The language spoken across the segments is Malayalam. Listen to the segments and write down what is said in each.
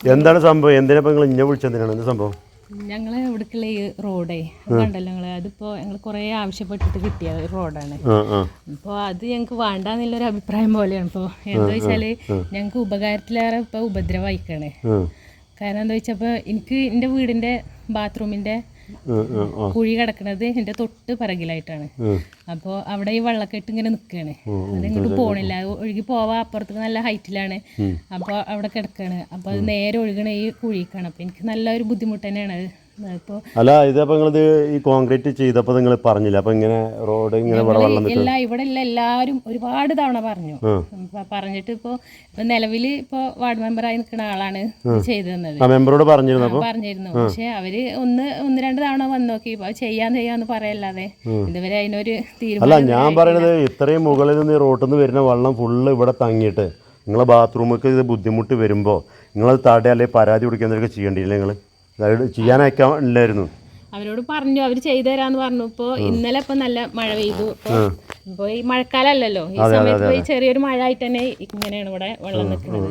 എന്താണ് സംഭവം? എന്തിനാ ഇപ്പൊ നിങ്ങൾ ഇന്നെ വിളിച്ചെന്തിനാണ് എന്താ സംഭവം? ഞങ്ങളെ ഇവിടേക്കുള്ള ഈ റോഡേ കണ്ടല്ലോ ഞങ്ങൾ അതിപ്പോ ഞങ്ങൾ കൊറേ ആവശ്യപ്പെട്ടിട്ട് കിട്ടിയ ഒരു റോഡാണ്. അപ്പൊ അപ്പോൾ അത് ഞങ്ങൾക്ക് വേണ്ടാന്നുള്ളൊരു അഭിപ്രായം പോലെയാണ് ഇപ്പോൾ എന്താ വെച്ചാൽ ഞങ്ങക്ക് ഉപകാരത്തിലേറെ ഇപ്പൊ ആ. കാരണം എന്താ വെച്ചപ്പോൾ എനിക്ക് എന്റെ വീടിന്റെ ബാത്റൂമിന്റെ ആ. കുഴി കിടക്കുന്നത് എന്റെ തൊട്ട് പിറകിലായിട്ടാണ്. അപ്പോൾ അവിടെ ഈ വെള്ളക്കെട്ട് ഇങ്ങനെ നിൽക്കുകയാണ് അത് ഇങ്ങോട്ട് പോണില്ല. ഒഴുകി പോവാ അപ്പുറത്തേക്ക് നല്ല ഹൈറ്റിലാണ്. അപ്പോൾ അവിടെ കിടക്കുകയാണ് അപ്പോൾ അത് നേരെ ഒഴുകണ ഈ കുഴിക്കാണ്. അപ്പോൾ എനിക്ക് നല്ലൊരു ബുദ്ധിമുട്ട് തന്നെയാണ് അല്ല ഇതിപ്പോ നിങ്ങളിത് ഈ കോൺക്രീറ്റ് ചെയ്തപ്പോ നിങ്ങൾ പറഞ്ഞില്ല? അപ്പൊ ഇങ്ങനെ റോഡ് ഇങ്ങനെ ഇവിടെ വെള്ളം എല്ലാ ഇവിടെ ഉള്ള എല്ലാവരും ഒരുപാട് തവണ പറഞ്ഞു. പറഞ്ഞിട്ട് ഇപ്പോ ഇപ്പൊ നിലവിൽ ഇപ്പൊ വാർഡ് മെമ്പറായി നിൽക്കുന്ന ആളാണ് ചെയ്തു തന്നത്. മെമ്പറോട് പറഞ്ഞിരുന്നു പറഞ്ഞിരുന്നു. പക്ഷെ അവർ ഒന്ന് ഒന്ന് രണ്ട് തവണ വന്നു നോക്കി. ചെയ്യാൻ ചെയ്യാന്ന് പറയല്ലാതെ ഇതുവരെ അതിനൊരു അല്ല ഞാൻ പറയണത് ഇത്രയും മുകളിൽ നിന്ന് റോഡിൽ റോട്ടിൽ നിന്ന് വരുന്ന വെള്ളം ഫുള്ള് ഇവിടെ തങ്ങിയിട്ട് നിങ്ങളെ ബാത്റൂമൊക്കെ ഇത് ബുദ്ധിമുട്ട് വരുമ്പോ നിങ്ങൾ തട അല്ലെങ്കിൽ പരാതി കൊടുക്കുക എന്തൊക്കെ ചെയ്യേണ്ടിയില്ല നിങ്ങൾ അതായത് അവരോട് പറഞ്ഞു അവർ ചെയ്തു തരാന്ന് പറഞ്ഞു. ഇപ്പൊ ഇന്നലെ ഇപ്പൊ നല്ല മഴ പെയ്തു. ഇപ്പൊ ഈ മഴക്കാലല്ലല്ലോ. ഈ സമയത്ത് പോയി ഈ ചെറിയൊരു മഴ ആയിട്ട് തന്നെ ഇങ്ങനെയാണ് ഇവിടെ വെള്ളം നിൽക്കുന്നത്.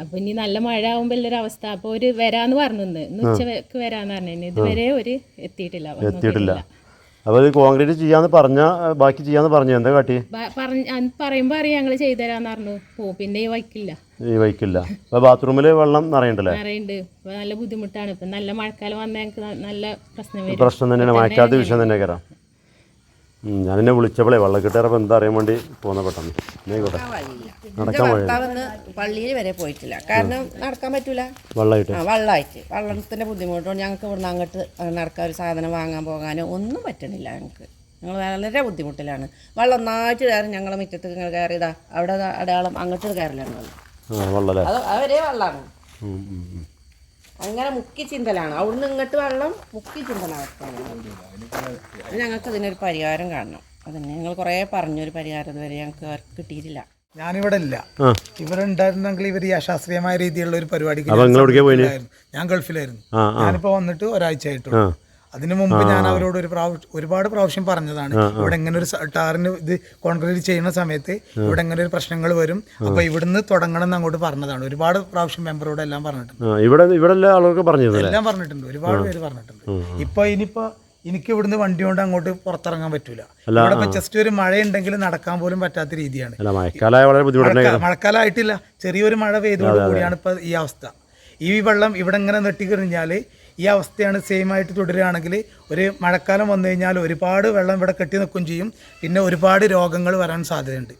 അപ്പൊ ഇനി നല്ല മഴ ആവുമ്പോ ഉള്ളൊരു അവസ്ഥ. അപ്പൊ ഒരു വരാന്ന് പറഞ്ഞു ഇന്ന്. ഉച്ചയ്ക്ക് വരാന്ന് പറഞ്ഞു ഇതുവരെ ഒരു എത്തിയിട്ടില്ല. എത്തിയിട്ടില്ല. അപ്പോൾ ഇത് കോൺക്രീറ്റ് ചെയ്യാന്ന് പറഞ്ഞ ബാക്കി ചെയ്യാന്ന് പറഞ്ഞു എന്താ കാട്ടി? പറയുമ്പോ അറിയാം ഞങ്ങൾ ചെയ്തു തരാന്ന് പറഞ്ഞു. പോ പിന്നെ ഈ വൈക്കില്ല ഈ വൈക്കില്ല അപ്പോൾ ബാത്റൂമിൽ വെള്ളം നിറയണ്ടല്ലേ നല്ല ബുദ്ധിമുട്ടാണ്. ഇപ്പൊ നല്ല മഴക്കാലം വന്നാൽ ഞങ്ങൾക്ക് നല്ല പ്രശ്നം പ്രശ്നം തന്നെയാണ്. മഴക്കാലത്ത് വിഷയം തന്നെ കയറാം ഞാൻ എന്നെ വിളിച്ചപ്പോഴേ വെള്ളം കിട്ടാറപ്പോൾ എന്താ അറിയാൻ വേണ്ടി പോകുന്ന പെട്ടെന്ന്. ആയിക്കോട്ടെ. നടക്കാൻ പള്ളിയിൽ വരെ പോയിട്ടില്ല. കാരണം നടക്കാൻ പറ്റൂല. വെള്ളമായിട്ട് ആ വെള്ളമായിട്ട് വെള്ളത്തിന്റെ ബുദ്ധിമുട്ടുകൊണ്ട് ഞങ്ങൾക്ക് ഇവിടുന്ന് അങ്ങോട്ട് നടക്കാൻ ഒരു സാധനം വാങ്ങാൻ പോകാനോ ഒന്നും പറ്റണില്ല ഞങ്ങൾക്ക്. ഞങ്ങൾ വളരെ ബുദ്ധിമുട്ടിലാണ്. വെള്ളം ഒന്നായിട്ട് കയറി ഞങ്ങളെ മുറ്റത്ത് നിങ്ങൾ കയറിയതാ. അവിടെ അടയാളം അങ്ങോട്ട് കയറിലാണ് വെള്ളം ആ വെള്ളമല്ലേ അത് അവരേ വെള്ളമാണ്. അങ്ങനെ മുക്കി ചിന്തലാണ്. അവിടുന്ന് ഇങ്ങോട്ട് വെള്ളം മുക്കി ചിന്തന അവസ്ഥയാണ് ഞങ്ങൾക്ക് അതിനൊരു പരിഹാരം കാണണം. അതന്നെ ഞങ്ങൾ കുറേ പറഞ്ഞൊരു പരിഹാരം ഇതുവരെ ഞങ്ങൾക്ക് അവർക്ക് കിട്ടിയിട്ടില്ല. ഞാനിവിടെ ഇല്ല. ഇവരുണ്ടായിരുന്നെങ്കിൽ ഇവർ ഈ അശാസ്ത്രീയമായ രീതിയിലുള്ള ഒരു പരിപാടിക്ക് ഞാൻ ഗൾഫിലായിരുന്നു. ഞാനിപ്പോ വന്നിട്ട് ഒരാഴ്ച ആയിട്ടുള്ളൂ. അതിനു മുമ്പ് ഞാൻ അവരോട് ഒരു പ്രാവശ്യം ഒരുപാട് പ്രാവശ്യം പറഞ്ഞതാണ് ഇവിടെ ഇങ്ങനെ ഒരു ടാറിന് ഇത് കോൺക്രീറ്റ് ചെയ്യുന്ന സമയത്ത് ഇവിടെ ഇങ്ങനെ ഒരു പ്രശ്നങ്ങൾ വരും. അപ്പൊ ഇവിടുന്ന് തുടങ്ങണം എന്ന് അങ്ങോട്ട് പറഞ്ഞതാണ്. ഒരുപാട് പ്രാവശ്യം മെമ്പറോട് എല്ലാം പറഞ്ഞിട്ടുണ്ട്. ഇവിടെ ഇവിടെ എല്ലാ ആളുകൾക്ക് പറഞ്ഞിരുന്നല്ലേ എല്ലാം പറഞ്ഞിട്ടുണ്ട്. ഒരുപാട് പേര് പറഞ്ഞിട്ടുണ്ട്. ഇപ്പൊ ഇനിയിപ്പോ എനിക്ക് ഇവിടുന്ന് വണ്ടി കൊണ്ട് അങ്ങോട്ട് പുറത്തിറങ്ങാൻ പറ്റൂല. ഇവിടെ ജസ്റ്റ് ഒരു മഴ ഉണ്ടെങ്കിൽ നടക്കാൻ പോലും പറ്റാത്ത രീതിയാണ്. മഴക്കാലമായിട്ടില്ല ചെറിയൊരു മഴ പെയ്തോട് കൂടിയാണ് ഇപ്പൊ ഈ അവസ്ഥ. ഈ വെള്ളം ഇവിടെ ഇങ്ങനെ നെട്ടിക്കഴിഞ്ഞാൽ ഈ അവസ്ഥയാണ് സെയിം ആയിട്ട് തുടരുകയാണെങ്കിൽ ഒരു മഴക്കാലം വന്നു കഴിഞ്ഞാൽ ഒരുപാട് വെള്ളം ഇവിടെ കെട്ടി നിൽക്കുകയും ചെയ്യും. പിന്നെ ഒരുപാട് രോഗങ്ങൾ വരാൻ സാധ്യതയുണ്ട്.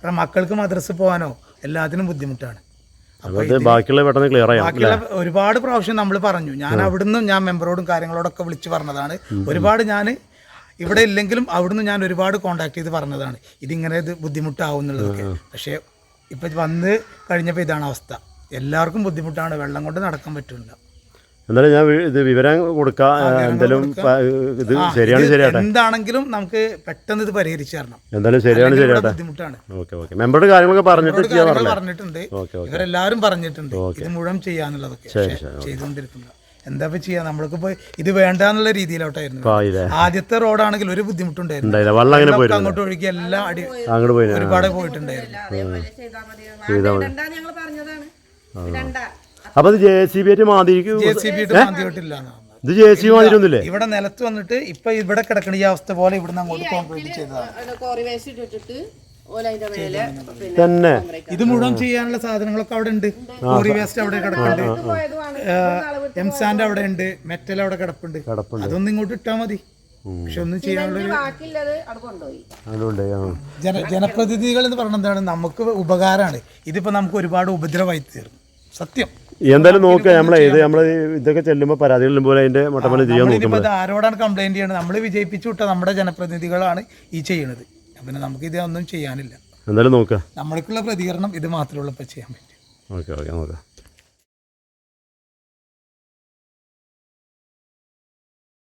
കാരണം മക്കൾക്ക് മദ്രസ് പോകാനോ എല്ലാത്തിനും ബുദ്ധിമുട്ടാണ്. അപ്പോൾ ബാക്കിയുള്ള ഒരുപാട് പ്രാവശ്യം നമ്മൾ പറഞ്ഞു. ഞാൻ അവിടുന്ന് ഞാൻ മെമ്പറോടും കാര്യങ്ങളോടൊക്കെ വിളിച്ച് പറഞ്ഞതാണ്. ഒരുപാട് ഞാൻ ഇവിടെ ഇല്ലെങ്കിലും അവിടുന്ന് ഞാൻ ഒരുപാട് കോണ്ടാക്ട് ചെയ്ത് പറഞ്ഞതാണ്. ഇതിങ്ങനെ ഇത് ബുദ്ധിമുട്ടാവും എന്നുള്ളതൊക്കെ. പക്ഷേ ഇപ്പം വന്ന് കഴിഞ്ഞപ്പോൾ ഇതാണ് അവസ്ഥ. എല്ലാവർക്കും ബുദ്ധിമുട്ടാണ്. വെള്ളം കൊണ്ട് നടക്കാൻ പറ്റില്ല എന്തായാലും ഞാൻ ഇത് വിവരം കൊടുക്കാം എന്തായാലും ഇത് ശരിയാണ് ശരിയാട്ടെ? എന്താണെങ്കിലും നമുക്ക് പെട്ടെന്ന് ഇത് പരിഹരിച്ചു തരണം. എന്തായാലും ശരിയാണ് ശരിയാട്ടെ? ബുദ്ധിമുട്ടാണ്. Okay okay. മെമ്പറുടെ കാര്യങ്ങളൊക്കെ പറഞ്ഞിട്ട് ചെയ്യാൻ പറഞ്ഞിട്ടുണ്ട്. Okay okay. ഇവരെല്ലാവരും പറഞ്ഞിട്ടുണ്ട്. ഇത് മുഴുവൻ ചെയ്യാന്നുള്ളതൊക്കെ. ചെയ്തുകൊണ്ടിരിക്കുന്നത് എന്താ ചെയ്യാ? ചെയ്യാ ഇപ്പൊ ഇത് വേണ്ടാന്നുള്ള രീതിയിലോട്ടായിരുന്നു. അപ്പോൾ ആയില്ലേ? ആദ്യത്തെ റോഡാണെങ്കിൽ ഒരു ബുദ്ധിമുട്ടുണ്ടായിരുന്നു. അങ്ങോട്ട് ഒഴുകി എല്ലാം അടി അങ്ങോട്ട് പോയി ഒരുപാട് പോയിട്ടുണ്ടായിരുന്നു. ഇത് ജെ സി ബി ആയിട്ട് മാതിരിക്ക് ജെ സി ബി ഇത് ജെ സി മാതിരിയൊന്നുമില്ലേ ഇവിടെ നിലത്ത് വന്നിട്ട് ഇപ്പൊ ഇവിടെ കിടക്കണ ഈ അവസ്ഥ പോലെ ഇവിടുന്ന് അങ്ങോട്ട് കോൺക്രീറ്റ് ചെയ്തതാണ്. കോറി വേസ്റ്റ് ഇട്ടിട്ട് ഓല മേലെ പിന്നെ തന്നെ. ഇത് മുഴുവൻ ചെയ്യാനുള്ള സാധനങ്ങളൊക്കെ അവിടെ ഉണ്ട്. കോറി വേസ്റ്റ് അവിടെ കിടപ്പുണ്ട്. എംസാൻഡ് അവിടെ ഉണ്ട്. മെറ്റൽ അവിടെ കിടപ്പുണ്ട്. കിടപ്പുണ്ട്. അതൊന്നും ഇങ്ങോട്ട് ഇട്ടാ മതി. പക്ഷെ ഒന്നും ചെയ്യാനുള്ള ജനപ്രതിനിധികൾ എന്ന് പറയുന്നത് എന്താണ്? നമുക്ക് ഉപകാരമാണ്. ഇതിപ്പോ നമുക്ക് ഒരുപാട് ഉപദ്രവമായി തീർന്നു. സത്യം. എന്തായാലും നോക്കുക നമ്മളെ ഇത് നമ്മൾ ഇതൊക്കെ ചെല്ലുമ്പോൾ പരാതികൾ ചെല്ലുമ്പോൾ അതിന്റെ മട്ടമല ചെയ്യാൻ നോക്കും നമ്മളിപ്പോ ഇത് ആരോടാണ് കംപ്ലൈന്റ് ചെയ്യണത്? നമ്മൾ വിജയിപ്പിച്ചു വിട്ട നമ്മുടെ ജനപ്രതിനിധികളാണ് ഈ ചെയ്യണത്. പിന്നെ നമുക്ക് ഇതൊന്നും ചെയ്യാനില്ല. എന്തായാലും നോക്കുക നമ്മൾക്കുള്ള പ്രതികരണം ഇത് മാത്രമേ ഉള്ളൂ ഇപ്പൊ ചെയ്യാൻ പറ്റും ഓക്കെ ഓക്കെ നോക്കാം.